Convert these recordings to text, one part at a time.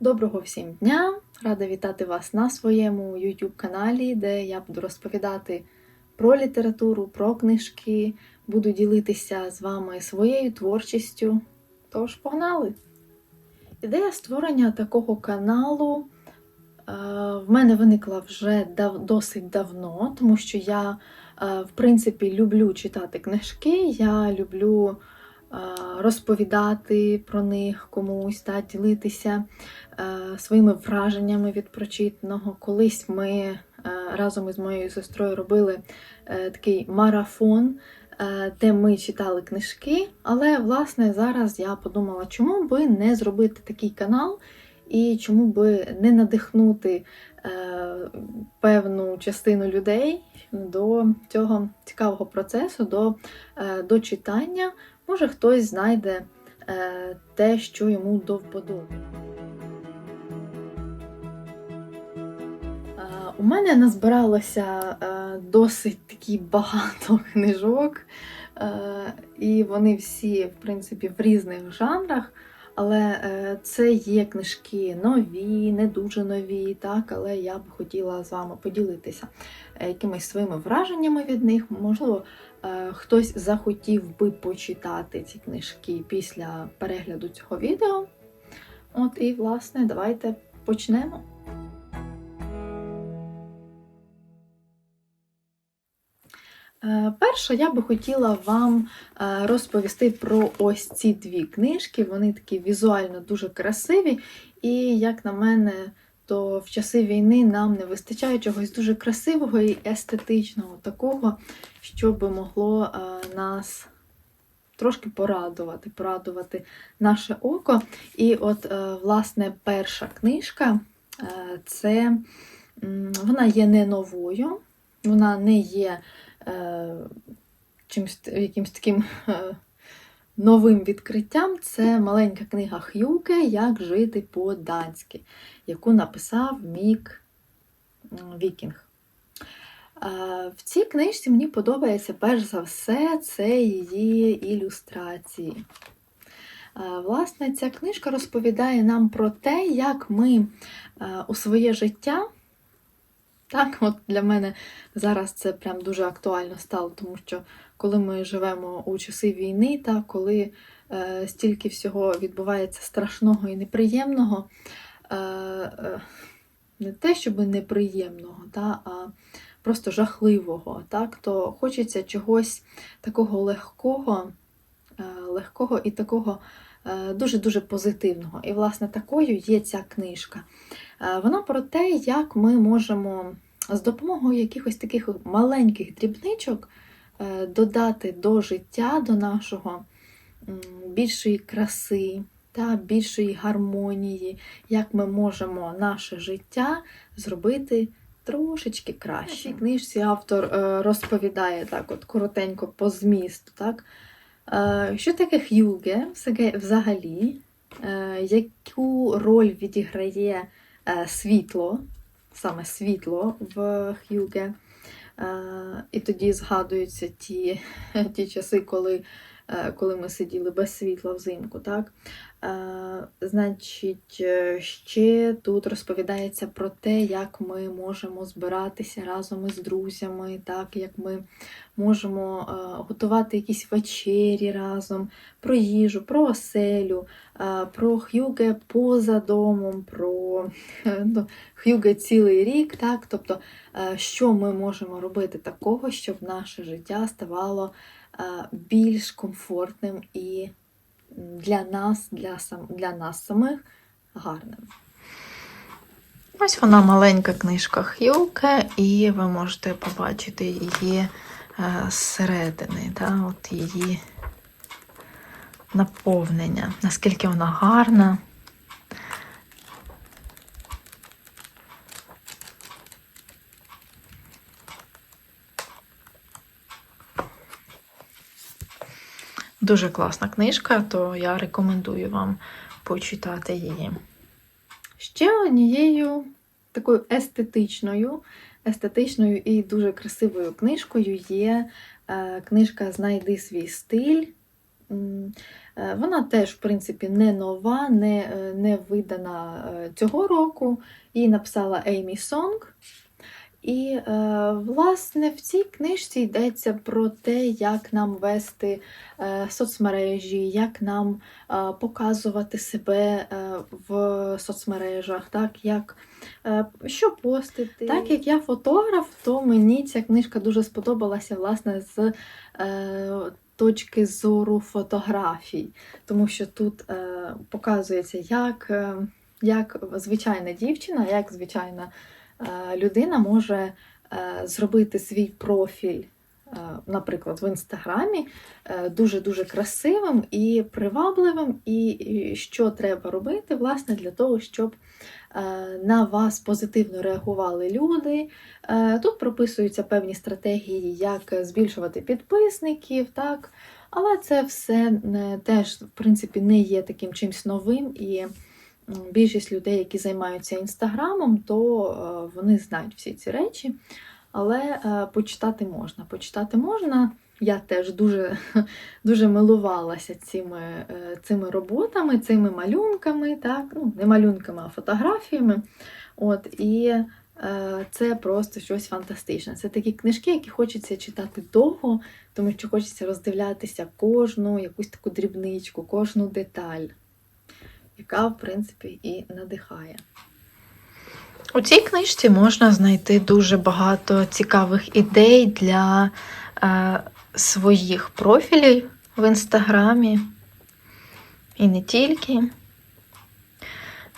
Доброго всім дня! Рада вітати вас на своєму YouTube каналі, де я буду розповідати про літературу, про книжки, буду ділитися з вами своєю творчістю. Тож, погнали! Ідея створення такого каналу е, в мене виникла вже досить давно, тому що я, е, в принципі, люблю читати книжки, я люблю розповідати про них комусь, та, ділитися е, своїми враженнями від прочитаного. Колись ми е, разом із моєю сестрою робили е, такий марафон, де ми читали книжки. Але, власне, зараз я подумала, чому би не зробити такий канал. І чому би не надихнути е, певну частину людей до цього цікавого процесу, до, е, до читання. Може, хтось знайде е, те, що йому до вподоби. Е, у мене назбиралося е, досить такі багато книжок, е, і вони всі, в принципі, в різних жанрах. Але е, це є книжки нові, не дуже нові, так, але я б хотіла з вами поділитися е, якимись своїми враженнями від них. Можливо, е, хтось захотів би почитати ці книжки після перегляду цього відео. От і, власне, давайте почнемо. Перше, я би хотіла вам е, розповісти про ось ці дві книжки. Вони такі візуально дуже красиві, і, як на мене, то в часи війни нам не вистачає чогось дуже красивого і естетичного, такого, що би могло е, нас трошки порадувати, порадувати наше око. І от, власне, перша книжка це вона є не новою, вона не є е, чимсь якимсь таким е, новим відкриттям. Це маленька книга Х'юке Як жити по-данськи, яку написав Мік Вікінг. Е, в цій книжці мені подобається перш за все це її ілюстрації. Е, Власне, ця книжка розповідає нам про те, як ми е, у своє життя так, от для мене зараз це прям дуже актуально стало, тому що коли ми живемо у часи війни, та коли е, стільки всього відбувається страшного і неприємного, е, е, не те, щоб неприємного, та, а просто жахливого, так, то хочеться чогось такого легкого, е, легкого і такого е, дуже-дуже позитивного. І, власне, такою є ця книжка. Е, Вона про те, як ми можемо з допомогою якихось таких маленьких дрібничок е, додати до життя, до нашого більшої краси та більшої гармонії, як ми можемо наше життя зробити трошечки краще. В цій книжці автор е, розповідає так, от коротенько по змісту, так, що таке х'юге взагалі, яку роль відіграє світло, саме світло в Х'юге. Е, І тоді згадуються ті, ті часи, коли е, коли ми сиділи без світла взимку. Так? Е, Значить, е, ще тут розповідається про те, як ми можемо збиратися разом із друзями, так? як ми можемо е, готувати якісь вечері разом, про їжу, про оселю, е, про х'юге поза домом, про е, ну, х'юге цілий рік. Так? Тобто, е, що ми можемо робити такого, щоб наше життя ставало е, більш комфортним і для нас, для, сам, для нас самих гарним. Ось вона маленька книжка Х'юке, і ви можете побачити її е, зсередини, да, от її наповнення, наскільки вона гарна. Дуже класна книжка, то я рекомендую вам почитати її. Ще однією такою естетичною, естетичною і дуже красивою книжкою є е, книжка Знайди свій стиль. Е, Вона теж, в принципі, не нова, не, е, не видана цього року. Її написала Еймі Сонг. І, е, власне, в цій книжці йдеться про те, як нам вести е, соцмережі, як нам е, показувати себе в соцмережах, так, як, що постити. Так як я фотограф, то мені ця книжка дуже сподобалася, власне, з точки зору фотографій, тому що тут показується, як, як звичайна дівчина, як звичайна людина може е, зробити свій профіль, е, наприклад, в інстаграмі е, дуже-дуже красивим і привабливим, і, що треба робити, власне, для того, щоб е, на вас позитивно реагували люди. Е, Тут прописуються певні стратегії, як збільшувати підписників, так. Але це все е, теж, в принципі, не є таким чимось новим. І більшість людей, які займаються інстаграмом, то е, вони знають всі ці речі. Але е, почитати можна. Почитати можна. Я теж дуже, дуже милувалася цими, е, цими роботами, цими малюнками, так? ну, не малюнками, а фотографіями. От, і е, це просто щось фантастичне. Це такі книжки, які хочеться читати довго, тому що хочеться роздивлятися кожну якусь таку дрібничку, кожну деталь, яка, в принципі, і надихає. У цій книжці можна знайти дуже багато цікавих ідей для е, своїх профілів в інстаграмі і не тільки.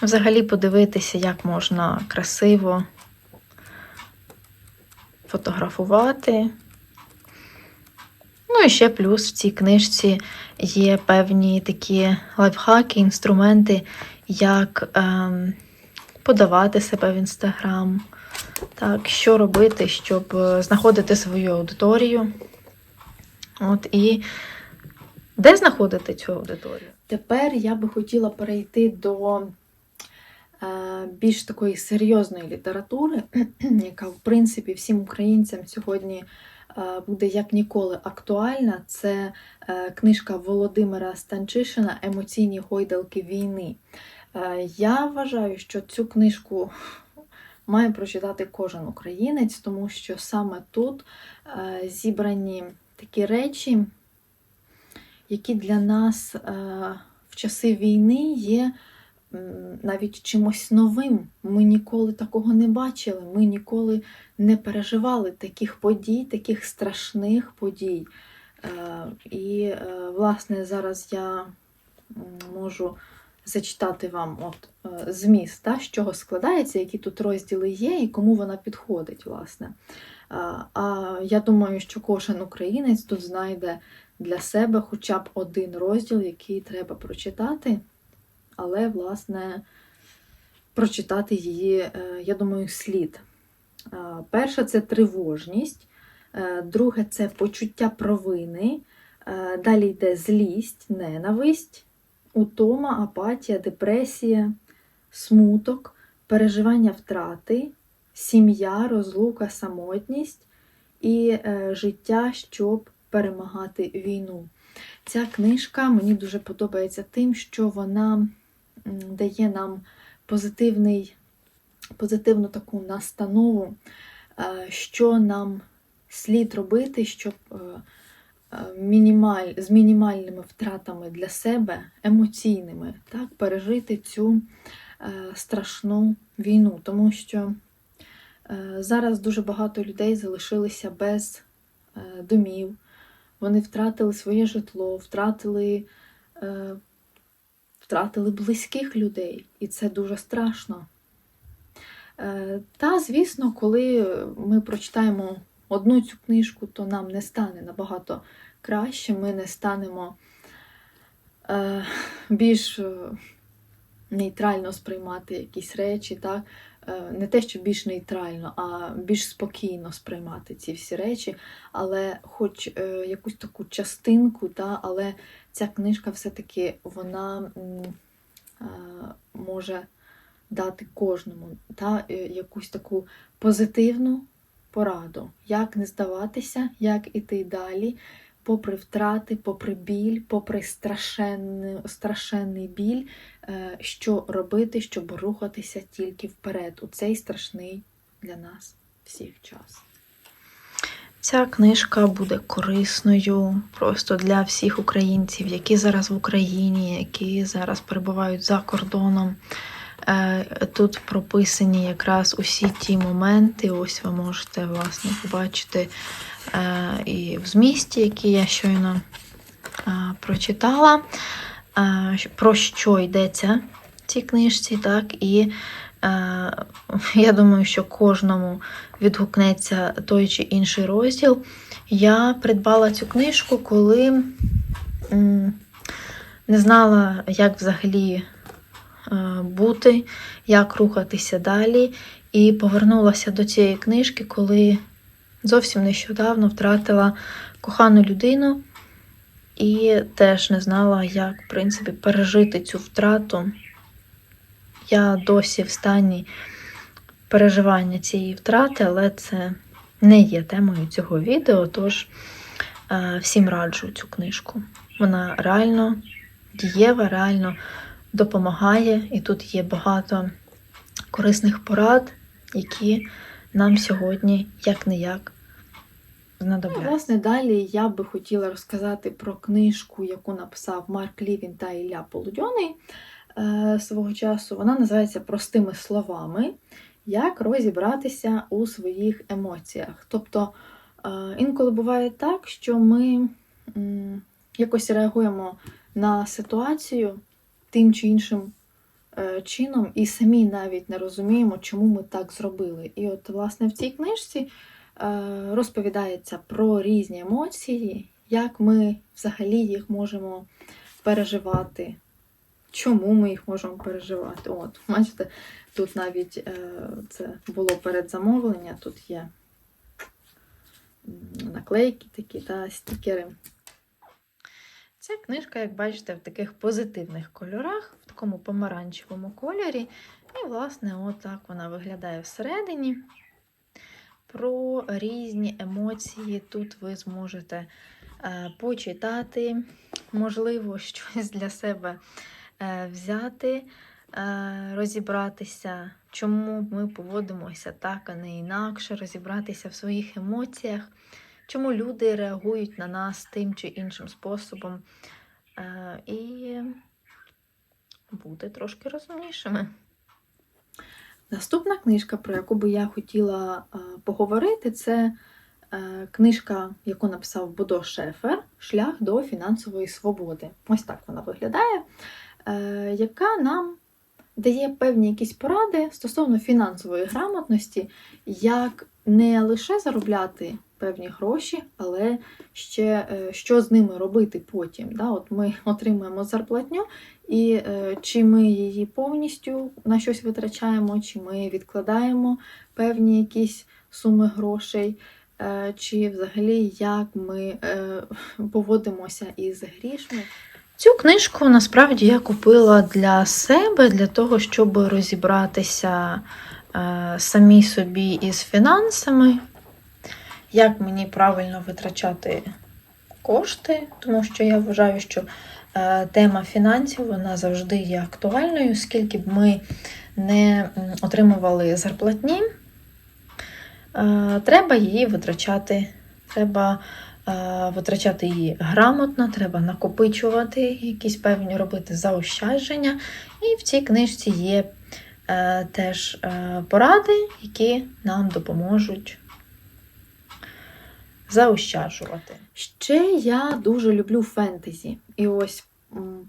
Взагалі подивитися, як можна красиво фотографувати. Ну і ще плюс в цій книжці є певні такі лайфхаки, інструменти, як ем, подавати себе в інстаграм, так, що робити, щоб е, знаходити свою аудиторію. От і де знаходити цю аудиторію? Тепер я би хотіла перейти до е, більш такої серйозної літератури, яка, в принципі, всім українцям сьогодні буде як ніколи актуальна. Це е, книжка Володимира Станчишина Емоційні гойдалки війни. Е, Я вважаю, що цю книжку має прочитати кожен українець, тому що саме тут е, зібрані такі речі, які для нас е, в часи війни є навіть чимось новим. Ми ніколи такого не бачили, ми ніколи не переживали таких подій, таких страшних подій. Е, І, е, власне, зараз я можу зачитати вам от, е, зміст, та, з чого складається, які тут розділи є і кому вона підходить, власне. А, А я думаю, що кожен українець тут знайде для себе хоча б один розділ, який треба прочитати, але, власне, прочитати її, е, я думаю, слід. Е, Перше це тривожність, е, друге це почуття провини, далі йде злість, ненависть, утома, апатія, депресія, смуток, переживання втрати, сім'я, розлука, самотність і життя, щоб перемагати війну. Ця книжка мені дуже подобається тим, що вона дає нам позитивний, позитивну таку настанову, е, що нам слід робити, щоб е, е, мінімаль, з мінімальними втратами для себе, емоційними, так, пережити цю страшну війну. Тому що зараз дуже багато людей залишилися без домів, вони втратили своє житло, втратили, втратили близьких людей, і це дуже страшно. Е, Та, звісно, коли ми прочитаємо одну цю книжку, то нам не стане набагато краще, ми не станемо е, більш е, нейтрально сприймати якісь речі, так? Е, не те, що більш нейтрально, а більш спокійно сприймати ці всі речі, але хоч е, якусь таку частинку, та, але ця книжка все-таки вона е, може дати кожному та, якусь таку позитивну пораду, як не здаватися, як іти далі, попри втрати, попри біль, попри страшенний, страшенний біль, е, що робити, щоб рухатися тільки вперед у цей страшний для нас всіх час. Ця книжка буде корисною просто для всіх українців, які зараз в Україні, які зараз перебувають за кордоном. Е, Тут прописані якраз усі ті моменти. Ось ви можете власне побачити е, і в змісті, які я щойно е, прочитала, про що йдеться в цій книжці, так і я думаю, що кожному відгукнеться той чи інший розділ. Я придбала цю книжку, коли не знала, як взагалі бути, як рухатися далі. І повернулася до цієї книжки, коли зовсім нещодавно втратила кохану людину і теж не знала, як, в принципі, пережити цю втрату. Я досі в стані переживання цієї втрати, але це не є темою цього відео, тож е, всім раджу цю книжку. Вона реально дієва, реально допомагає, і тут є багато корисних порад, які нам сьогодні як не як Ну, власне, далі я би хотіла розказати про книжку, яку написав Марк Лівін та Ілля Полудьоний е, свого часу. Вона називається Простими словами. Як розібратися у своїх емоціях. Тобто е, інколи буває так, що ми якось реагуємо на ситуацію тим чи іншим е, чином, і самі навіть не розуміємо, чому ми так зробили. І от, власне, в цій книжці е, розповідається про різні емоції, як ми взагалі їх можемо переживати, чому ми їх можемо переживати. От, бачите, тут навіть е, це було передзамовлення, тут є наклейки такі та стікери. Ця книжка, як бачите, в таких позитивних кольорах, в такому помаранчевому кольорі. І, власне, отак вона виглядає всередині. Про різні емоції тут ви зможете е, почитати, можливо, щось для себе е, взяти, е, розібратися, чому ми поводимося так, а не інакше, розібратися в своїх емоціях, чому люди реагують на нас тим чи іншим способом. Е, І бути трошки розумнішими. Наступна книжка, про яку би я хотіла е, поговорити, це е, книжка, яку написав Бодо Шефер Шлях до фінансової свободи. Ось так вона виглядає, яка нам дає певні якісь поради стосовно фінансової грамотності, як не лише заробляти певні гроші, але ще е, що з ними робити потім. Да? От ми отримуємо зарплатню, і е, чи ми її повністю на щось витрачаємо, чи ми відкладаємо певні якісь суми грошей, е, чи взагалі як ми поводимося із грішми. Цю книжку насправді я купила для себе, для того, щоб розібратися самій собі із фінансами, як мені правильно витрачати кошти, тому що я вважаю, що е, тема фінансів вона завжди є актуальною, скільки б ми не отримували зарплатні, е, треба її витрачати. Треба е, витрачати її грамотно, треба накопичувати якісь певні робити заощадження. І в цій книжці є теж поради, які нам допоможуть заощаджувати. Ще я дуже люблю фентезі. І ось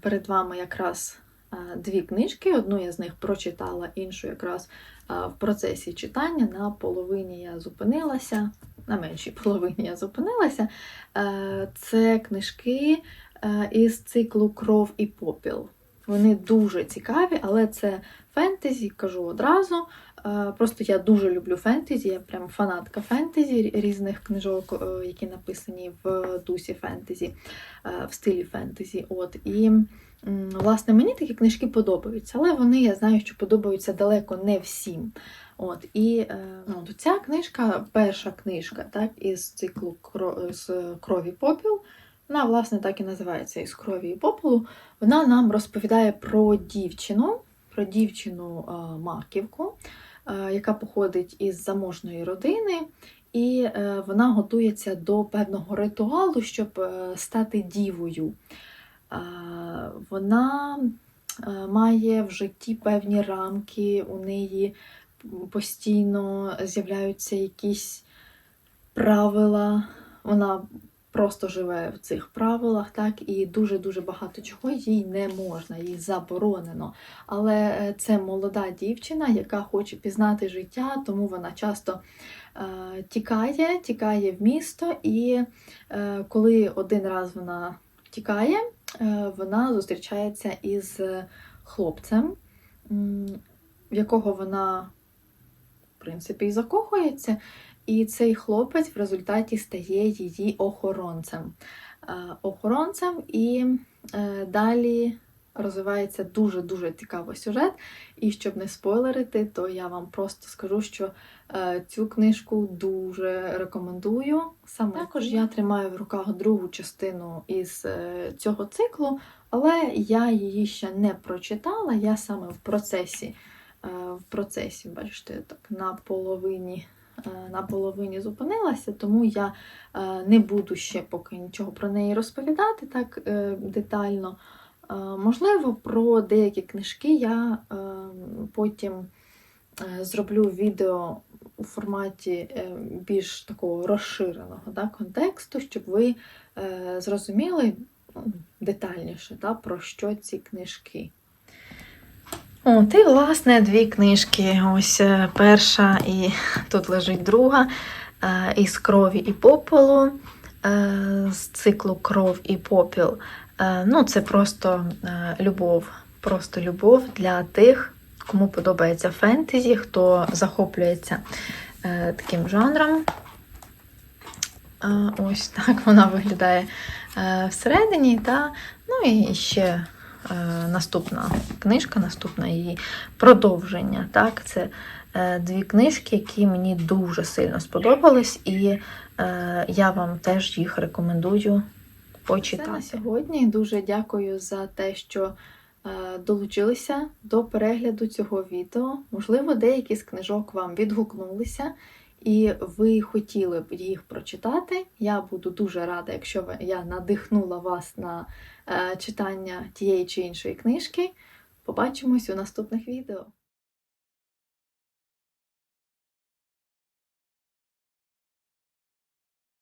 перед вами якраз е, дві книжки. Одну я з них прочитала, іншу якраз е, в процесі читання. На половині я зупинилася, на меншій половині я зупинилася. Е, Це книжки із циклу Кров і попіл. Вони дуже цікаві, але це фентезі, кажу одразу. Е, Просто я дуже люблю фентезі, я прям фанатка фентезі різних книжок, е, які написані в дусі фентезі, е, в стилі фентезі. От і власне мені такі книжки подобаються, але вони я знаю, що подобаються далеко не всім. От і ну, ця книжка, перша книжка, так, із циклу «Кро- з крові попіл. Вона, власне, так і називається із крові і попелу. Вона нам розповідає про дівчину, про дівчину е, Маківку, е, яка походить із заможної родини, і е, вона готується до певного ритуалу, щоб стати дівою. Вона має в житті певні рамки, у неї постійно з'являються якісь правила. Вона просто живе в цих правилах, так, і дуже-дуже багато чого їй не можна, їй заборонено. Але е, це молода дівчина, яка хоче пізнати життя, тому вона часто е, тікає, тікає в місто, і е, коли один раз вона тікає, е, вона зустрічається із хлопцем, в якого вона, в принципі, і закохується. І цей хлопець в результаті стає її охоронцем. Е, Охоронцем, і е, далі розвивається дуже-дуже цікавий сюжет. І щоб не спойлерити, то я вам просто скажу, що е, цю книжку дуже рекомендую. Саме також я тримаю в руках другу частину із е, цього циклу, але я її ще не прочитала. Я саме в процесі, е, в процесі, бачите, так на половині на половині зупинилася, тому я е, не буду ще поки нічого про неї розповідати так е, детально. Е, Можливо, про деякі книжки я е, потім е, зроблю відео у форматі е, більш такого розширеного да, контексту, щоб ви е, зрозуміли детальніше, да, про що ці книжки. От, і, власне, дві книжки. Ось е, перша, і тут лежить друга е, із крові і попелу, е, з циклу Кров і попіл. Ну, це просто любов, просто любов для тих, кому подобається фентезі, хто захоплюється таким жанром. Ось так вона виглядає всередині. Та, ну і ще наступна книжка, наступне її продовження. Так? Це е, дві книжки, які мені дуже сильно сподобались, і е, я вам теж їх рекомендую Це на почитати. сьогодні. Дуже дякую за те, що е, долучилися до перегляду цього відео. Можливо, деякі з книжок вам відгукнулися, і ви хотіли б їх прочитати. Я буду дуже рада, якщо я надихнула вас на е, читання тієї чи іншої книжки. Побачимось у наступних відео.